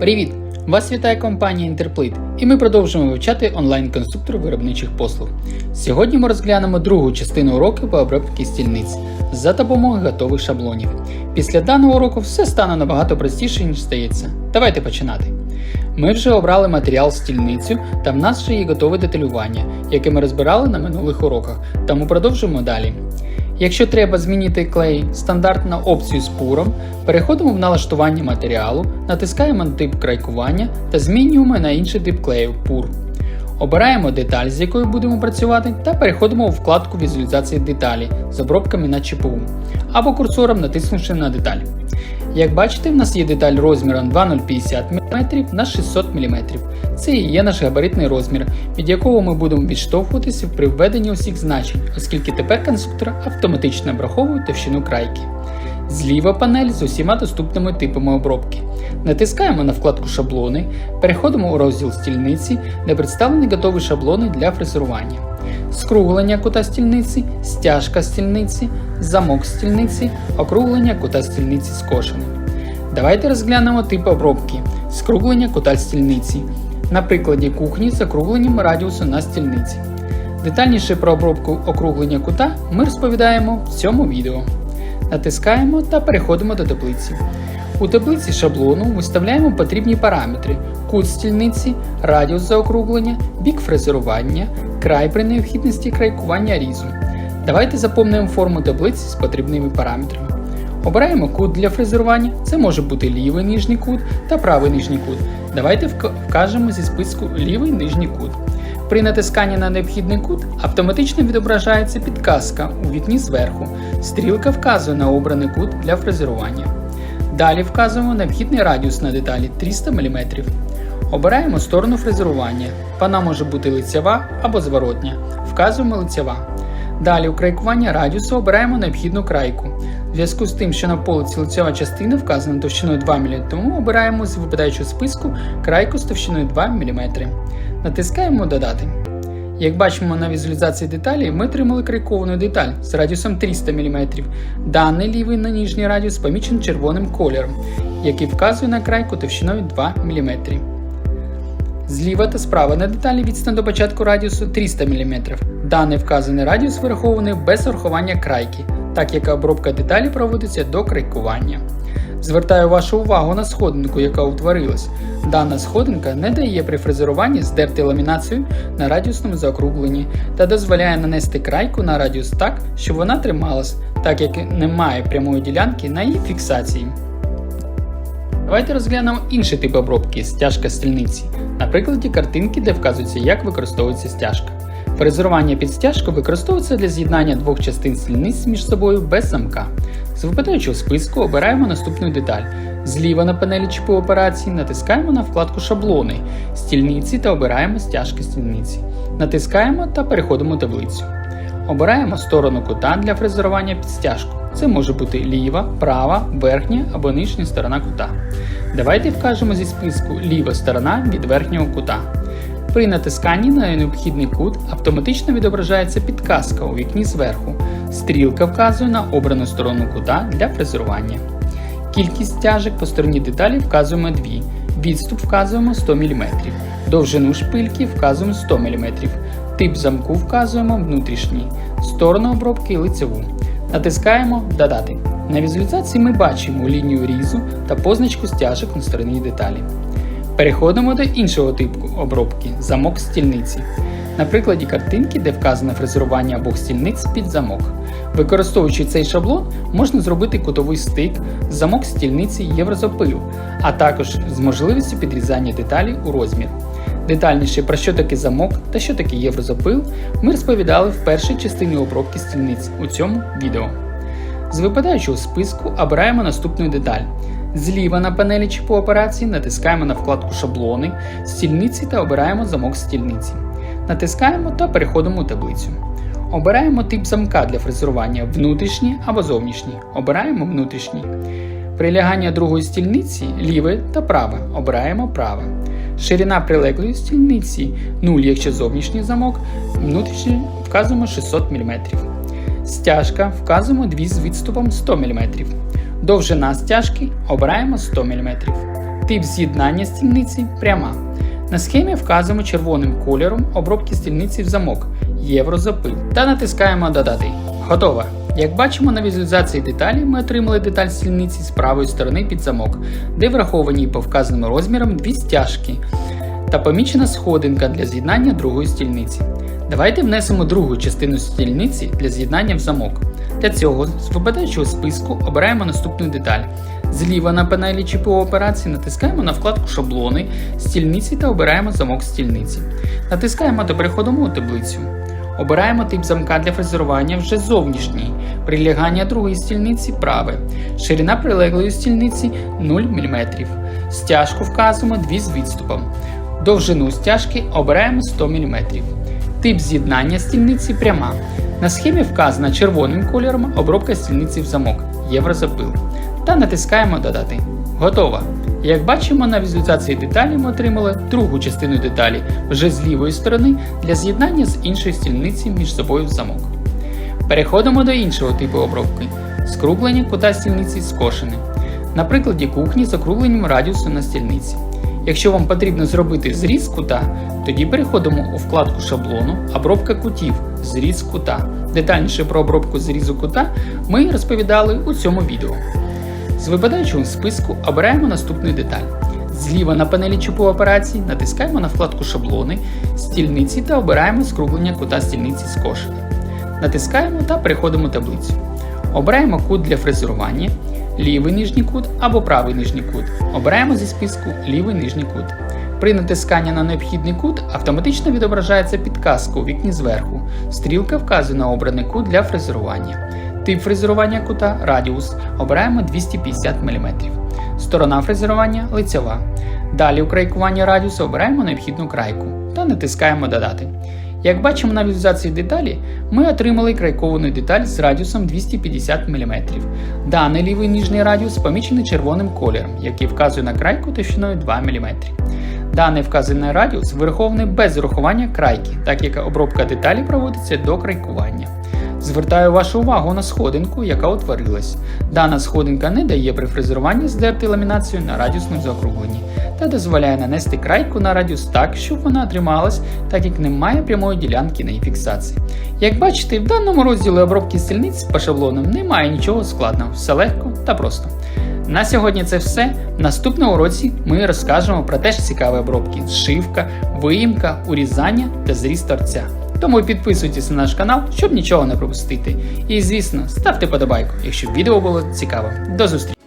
Привіт! Вас вітає компанія Interplate і ми продовжуємо вивчати онлайн-конструктор виробничих послуг. Сьогодні ми розглянемо другу частину уроку по обробці стільниць за допомогою готових шаблонів. Після даного уроку все стане набагато простіше, ніж здається. Давайте починати. Ми вже обрали матеріал стільницю та в нас вже є готове деталювання, яке ми розбирали на минулих уроках, тому продовжуємо далі. Якщо треба змінити клей стандарт на опцію з пуром, переходимо в налаштування матеріалу, натискаємо на тип крайкування та змінюємо на інший тип клею пур. Обираємо деталь, з якою будемо працювати, та переходимо у вкладку візуалізації деталі з обробками на ЧПУ або курсором натиснувши на деталь. Як бачите, в нас є деталь розміром 2050 мм на 600 мм. Це і є наш габаритний розмір, від якого ми будемо відштовхуватися при введенні усіх значень, оскільки тепер конструктор автоматично обраховує товщину крайки. Зліва панель з усіма доступними типами обробки. Натискаємо на вкладку Шаблони, переходимо у розділ стільниці, де представлені готові шаблони для фрезерування. Скруглення кута стільниці, стяжка стільниці, замок стільниці, округлення кута стільниці скошене. Давайте розглянемо тип обробки скруглення кута стільниці. На прикладі кухні з округленням радіусу на стільниці. Детальніше про обробку округлення кута ми розповідаємо в цьому відео. Натискаємо та переходимо до таблиці. У таблиці шаблону виставляємо потрібні параметри: кут стільниці, радіус заокруглення, бік фрезерування, край при необхідності крайкування різу. Давайте заповнимо форму таблиці з потрібними параметрами. Обираємо кут для фрезерування, це може бути лівий нижній кут та правий нижній кут. Давайте вкажемо зі списку лівий нижній кут. При натисканні на необхідний кут автоматично відображається підказка у вікні зверху. Стрілка вказує на обраний кут для фрезерування. Далі вказуємо необхідний радіус на деталі 300 мм. Обираємо сторону фрезерування. Вона може бути лицева або зворотня. Вказуємо лицева. Далі у крайкування радіусу обираємо необхідну крайку. В зв'язку з тим, що на полиці лицева частина вказана товщиною 2 мм, тому обираємо з випадаючого списку крайку з товщиною 2 мм. Натискаємо Додати. Як бачимо на візуалізації деталі, ми отримали крайковану деталь з радіусом 300 мм. Даний лівий на нижній радіус помічений червоним кольором, який вказує на крайку товщиною 2 мм. Зліва та справа на деталі відстань до початку радіусу 300 мм. Даний вказаний радіус вирахований без урахування крайки, так як обробка деталі проводиться до крайкування. Звертаю вашу увагу на сходинку, яка утворилась. Дана сходинка не дає при фрезеруванні здерти ламінацію на радіусному заокругленні та дозволяє нанести крайку на радіус так, щоб вона трималась, так як немає прямої ділянки на її фіксації. Давайте розглянемо інший тип обробки стяжка стільниці, на прикладі картинки, де вказується, як використовується стяжка. Фрезерування під стяжку використовується для з'єднання двох частин стільниць між собою без замка. З випадаючого списку обираємо наступну деталь. Зліва на панелі ЧП операції натискаємо на вкладку Шаблони стільниці та обираємо стяжки стільниці. Натискаємо та переходимо таблицю. Обираємо сторону кута для фрезерування під стяжку. Це може бути ліва, права, верхня або нижня сторона кута. Давайте вкажемо зі списку ліва сторона від верхнього кута. При натисканні на необхідний кут автоматично відображається підказка у вікні зверху. Стрілка вказує на обрану сторону кута для фрезерування. Кількість стяжок по стороні деталі вказуємо 2. Відступ вказуємо 100 мм. Довжину шпильки вказуємо 100 мм. Тип замку вказуємо внутрішній. Сторону обробки лицеву. Натискаємо Додати. На візуалізації ми бачимо лінію різу та позначку стяжок на стороні деталі. Переходимо до іншого типу обробки замок стільниці. На прикладі картинки, де вказано фрезерування обох стільниць під замок. Використовуючи цей шаблон, можна зробити кутовий стик, замок стільниці єврозапил, а також з можливістю підрізання деталі у розмір. Детальніше про що таке замок та що таке єврозапил, ми розповідали в першій частині обробки стільниць у цьому відео. З випадаючого списку обираємо наступну деталь. Зліва на панелі ЧП операції натискаємо на вкладку Шаблони, стільниці та обираємо замок стільниці. Натискаємо та переходимо у таблицю. Обираємо тип замка для фрезерування внутрішній або зовнішній. Обираємо внутрішній. Прилягання другої стільниці ліве та праве. Обираємо праве. Ширина прилеглої стільниці 0, якщо зовнішній замок, внутрішній вказуємо 600 мм. Стяжка вказуємо 2 з відступом 100 мм. Довжина стяжки обираємо 100 мм. Тип з'єднання стільниці пряма. На схемі вказуємо червоним кольором обробки стільниці в замок Єврозапил та натискаємо Додати. Готово! Як бачимо на візуалізації деталі, ми отримали деталь стільниці з правої сторони під замок, де враховані по вказаним розмірам дві стяжки та помічена сходинка для з'єднання другої стільниці. Давайте внесемо другу частину стільниці для з'єднання в замок. Для цього з випадаючого списку обираємо наступну деталь. Зліва на панелі ЧПО операції натискаємо на вкладку Шаблони стільниці та обираємо замок стільниці. Натискаємо та переходимо у таблицю. Обираємо тип замка для фрезерування вже зовнішній, прилягання другої стільниці праве, ширина прилеглої стільниці 0 мм. Стяжку вказуємо 2 з відступом. Довжину стяжки обираємо 100 мм. Тип з'єднання стільниці пряма. На схемі вказана червоним кольором обробка стільниці в замок Єврозапил. Та натискаємо Додати. Готово! Як бачимо на візуалізації деталі ми отримали другу частину деталі вже з лівої сторони для з'єднання з іншої стільниці між собою в замок. Переходимо до іншого типу обробки скруглення кута стільниці скошене. На прикладі кухні з округленням радіусу на стільниці. Якщо вам потрібно зробити зріз кута, тоді переходимо у вкладку шаблону Обробка кутів Зріз кута. Детальніше про обробку зрізу кута ми розповідали у цьому відео. З випадаючого списку обираємо наступну деталь. Зліва на панелі ЧПО операції натискаємо на вкладку Шаблони, стільниці та обираємо скруглення кута стільниці скошене. Натискаємо та переходимо таблицю. Обираємо кут для фрезерування, лівий нижній кут або правий нижній кут. Обираємо зі списку лівий нижній кут. При натисканні на необхідний кут автоматично відображається підказка у вікні зверху. Стрілка вказує на обраний кут для фрезерування. Тип фрезерування кута радіус обираємо 250 мм. Сторона фрезерування лицьова. Далі у крайкуванні радіусу обираємо необхідну крайку та натискаємо Додати. Як бачимо на візуалізації деталі, ми отримали крайковану деталь з радіусом 250 мм. Даний лівий нижній радіус помічений червоним кольором, який вказує на крайку товщиною 2 мм. Даний вказаний радіус вирахований без урахування крайки, так як обробка деталі проводиться до крайкування. Звертаю вашу увагу на сходинку, яка утворилась. Дана сходинка не дає при фрезеруванні здерти ламінацію на радіусному заокругленні та дозволяє нанести крайку на радіус так, щоб вона трималась, так як немає прямої ділянки на її фіксації. Як бачите, в даному розділі обробки стільниць по шаблонам немає нічого складного, все легко та просто. На сьогодні це все. В наступному уроці ми розкажемо про теж цікаві обробки: зшивка, виїмка, урізання та зріз торця. Тому підписуйтесь на наш канал, щоб нічого не пропустити. І звісно, ставте подобайку, якщо відео було цікаво. До зустрічі!